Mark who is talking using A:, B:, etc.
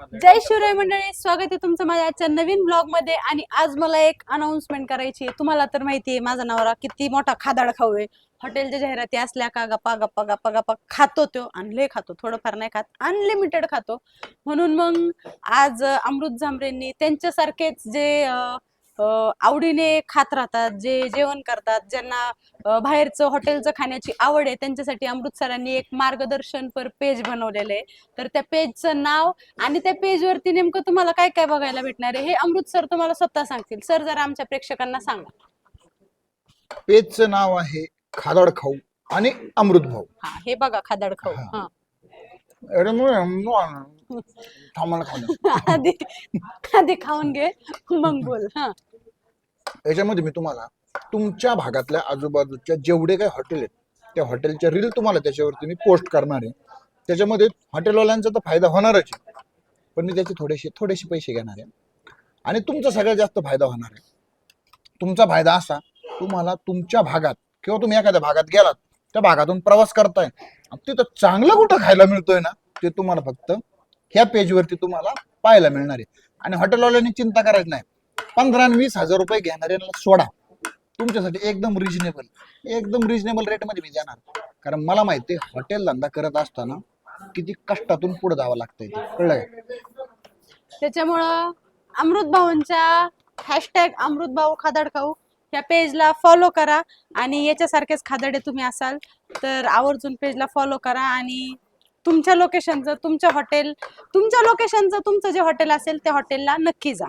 A: जय शिवराय मंडळी स्वागत आहे तुमचं माझ्या आजच्या नवीन ब्लॉगमध्ये आणि आज मला एक अनाउन्समेंट करायची आहे. तुम्हाला तर माहिती आहे माझा नवरा किती मोठा खादाड खाऊ आहे. हॉटेलच्या जाहिराती असल्या का गप्पा गप्पा गप्पा गप्पा खातो तो. अनले खातो थोडंफार नाही खात. अनलिमिटेड खातो. म्हणून मग आज अमृत झांबरेंनी त्यांच्यासारखेच जे अं, आवडीने खात राहतात जे जेवण करतात ज्यांना बाहेरचं हॉटेलचं खाण्याची आवड आहे त्यांच्यासाठी अमृत सरांनी एक मार्गदर्शन पर पेज बनवलेलं आहे. तर त्या पेजचं नाव आणि त्या पेजवरती नेमकं तुम्हाला काय काय बघायला भेटणार आहे हे अमृत सर तुम्हाला स्वतः सांगतील. सर जरा आमच्या प्रेक्षकांना सांगा.
B: पेजचं नाव आहे खादड खाऊ आणि अमृत भाऊ.
A: हा हे बघा खादड खाऊ.
B: हा. अरे मग थांबायला खाऊ द्या.
A: आधी आधी खाऊन घे. मग बोल. हा.
B: याच्यामध्ये मी तुम्हाला तुमच्या भागातल्या आजूबाजूच्या जेवढे काही हॉटेल आहेत त्या हॉटेलच्या रील तुम्हाला त्याच्यावरती मी पोस्ट करणार आहे. त्याच्यामध्ये हॉटेलवाल्यांचा तर फायदा होणारच आहे. पण मी त्याचे थोडेसे थोडेसे पैसे घेणार आहे. आणि तुमचा सगळ्यात जास्त फायदा होणार आहे. तुमचा फायदा असा तुम्हाला तुमच्या भागात किंवा तुम्ही एखाद्या भागात गेलात त्या भागातून प्रवास करताय आणि तिथं चांगलं कुठं खायला मिळतोय ना ते तुम्हाला फक्त ह्या पेजवरती तुम्हाला पाहायला मिळणार आहे. आणि हॉटेलवाल्यांनी चिंता करायची नाही. पंधरा आणि वीस हजार रुपये घेणाऱ्यांना सोडा. तुमच्यासाठी एकदम रिजनेबल एकदम रिजनेबल रेटमध्ये मी देणार. कारण मला माहिती आहे हॉटेल धंदा करत असताना किती कष्टातून पुढे जावं लागतंय कळलं
A: त्याच्यामुळं अमृत भाऊंच्या हॅशटॅग अमृत भाऊ खादड खाऊ या पेजला फॉलो करा आणि याच्यासारखेच खादडे तुम्ही असाल तर आवर्जून पेजला फॉलो करा आणि तुमच्या लोकेशनचं तुमच्या हॉटेल तुमच्या लोकेशनचं तुमचं जे हॉटेल असेल त्या हॉटेलला नक्की जा.